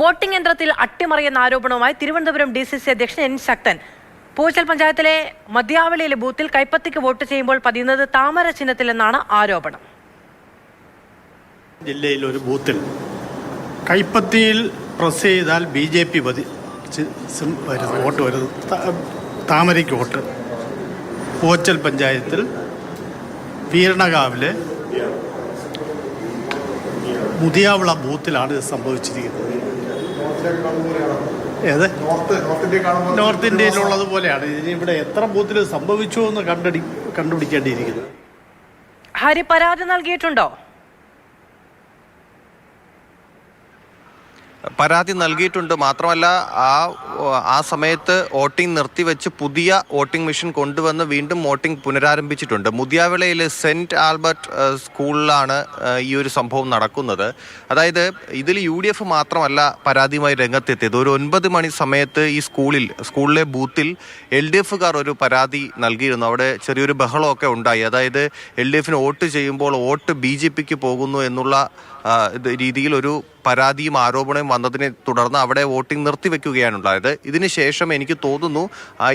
Voting യന്ത്രത്തിൽ അട്ടിമറിയെന്ന ആരോപണവുമായി തിരുവനന്തപുരം ഡി സി സി അധ്യക്ഷൻ എൻ ശക്തൻ. പൂച്ചൽ പഞ്ചായത്തിലെ മദ്യാവളിയിലെ ബൂത്തിൽ കൈപ്പത്തിക്ക് വോട്ട് ചെയ്യുമ്പോൾ പതിയുന്നത് താമര ചിഹ്നത്തിലെന്നാണ് ആരോപണം. ജില്ലയിൽ ഒരു ബൂത്തിൽ കൈപ്പത്തിയിൽ പ്രസ് ചെയ്താൽ ബി ജെ പി വോട്ട് വരുന്നു. താമരയ്ക്ക് വോട്ട്. പൂച്ചൽ പഞ്ചായത്തിൽ വീരണകാവിലെ മുതിയാവിള ബൂത്തിലാണ് ഇത് സംഭവിച്ചിരിക്കുന്നത്. ഏത്? നോർത്ത് ഇന്ത്യയിലുള്ളത് പോലെയാണ്. ഇനി ഇവിടെ എത്ര ബൂത്തിൽ സംഭവിച്ചു എന്ന് കണ്ടടി കണ്ടുപിടിക്കേണ്ടിയിരിക്കുന്നത് ഹരി പരാതി നൽകിയിട്ടുണ്ടോ? പരാതി നൽകിയിട്ടുണ്ട്. മാത്രമല്ല ആ ആ സമയത്ത് വോട്ടിംഗ് നിർത്തിവെച്ച് പുതിയ വോട്ടിംഗ് മെഷീൻ കൊണ്ടുവന്ന് വീണ്ടും വോട്ടിംഗ് പുനരാരംഭിച്ചിട്ടുണ്ട്. മുതിയാവിളയിലെ സെന്റ് ആൽബർട്ട് സ്കൂളിലാണ് ഈ ഒരു സംഭവം നടക്കുന്നത്. അതായത് ഇതിൽ യു ഡി എഫ് മാത്രമല്ല പരാതിയുമായി രംഗത്തെത്തിയത്. ഒരു ഒൻപത് മണി സമയത്ത് ഈ സ്കൂളിൽ സ്കൂളിലെ ബൂത്തിൽ എൽ ഡി എഫുകാർ ഒരു പരാതി നൽകിയിരുന്നു. അവിടെ ചെറിയൊരു ബഹളമൊക്കെ ഉണ്ടായി. അതായത് എൽ ഡി എഫിന് വോട്ട് ചെയ്യുമ്പോൾ വോട്ട് ബി ജെ പിക്ക് പോകുന്നു എന്നുള്ള രീതിയിൽ ഒരു പരാതിയും ആരോപണവും വന്നതിനെ തുടർന്ന് അവിടെ വോട്ടിംഗ് നിർത്തിവെക്കുകയാണ് ഉണ്ടായത് ഇതിനുശേഷം എനിക്ക് തോന്നുന്നു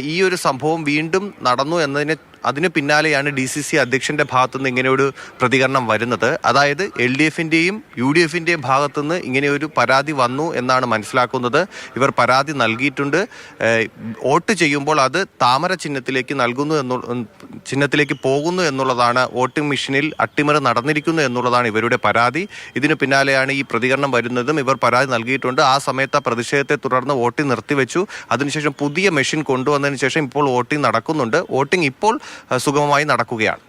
ഈ ഒരു സംഭവം വീണ്ടും നടന്നു എന്നതിന് അതിന് പിന്നാലെയാണ് ഡി സി സി അധ്യക്ഷന്റെ ഭാഗത്തുനിന്ന് ഇങ്ങനെ ഒരു പ്രതികരണം വരുന്നത്. അതായത് എൽ ഡി എഫിന്റെയും യു ഡി എഫിന്റെയും ഭാഗത്തുനിന്ന് ഇങ്ങനെ ഒരു പരാതി വന്നു എന്നാണ് മനസ്സിലാക്കുന്നത്. ഇവർ പരാതി നൽകിയിട്ടുണ്ട്. വോട്ട് ചെയ്യുമ്പോൾ അത് താമര ചിഹ്നത്തിലേക്ക് നൽകുന്നു എന്നുള്ള ചിഹ്നത്തിലേക്ക് പോകുന്നു എന്നുള്ളതാണ് വോട്ടിംഗ് മെഷീനിൽ അട്ടിമറി നടന്നിരിക്കുന്നു എന്നുള്ളതാണ് ഇവരുടെ പരാതി. ഇതിന് പിന്നാലെയാണ് ഈ പ്രതികരണം വരുന്നതും ഇവർ പരാതി നൽകിയിട്ടുണ്ട്. ആ സമയത്ത് ആ പ്രതിഷേധത്തെ തുടർന്ന് വോട്ടിംഗ് നിർത്തിവെച്ചു. അതിനുശേഷം പുതിയ മെഷീൻ കൊണ്ടുവന്നതിന് ശേഷം ഇപ്പോൾ വോട്ടിംഗ് നടക്കുന്നുണ്ട്. വോട്ടിംഗ് ഇപ്പോൾ സുഗമമായി നടക്കുകയാണ്.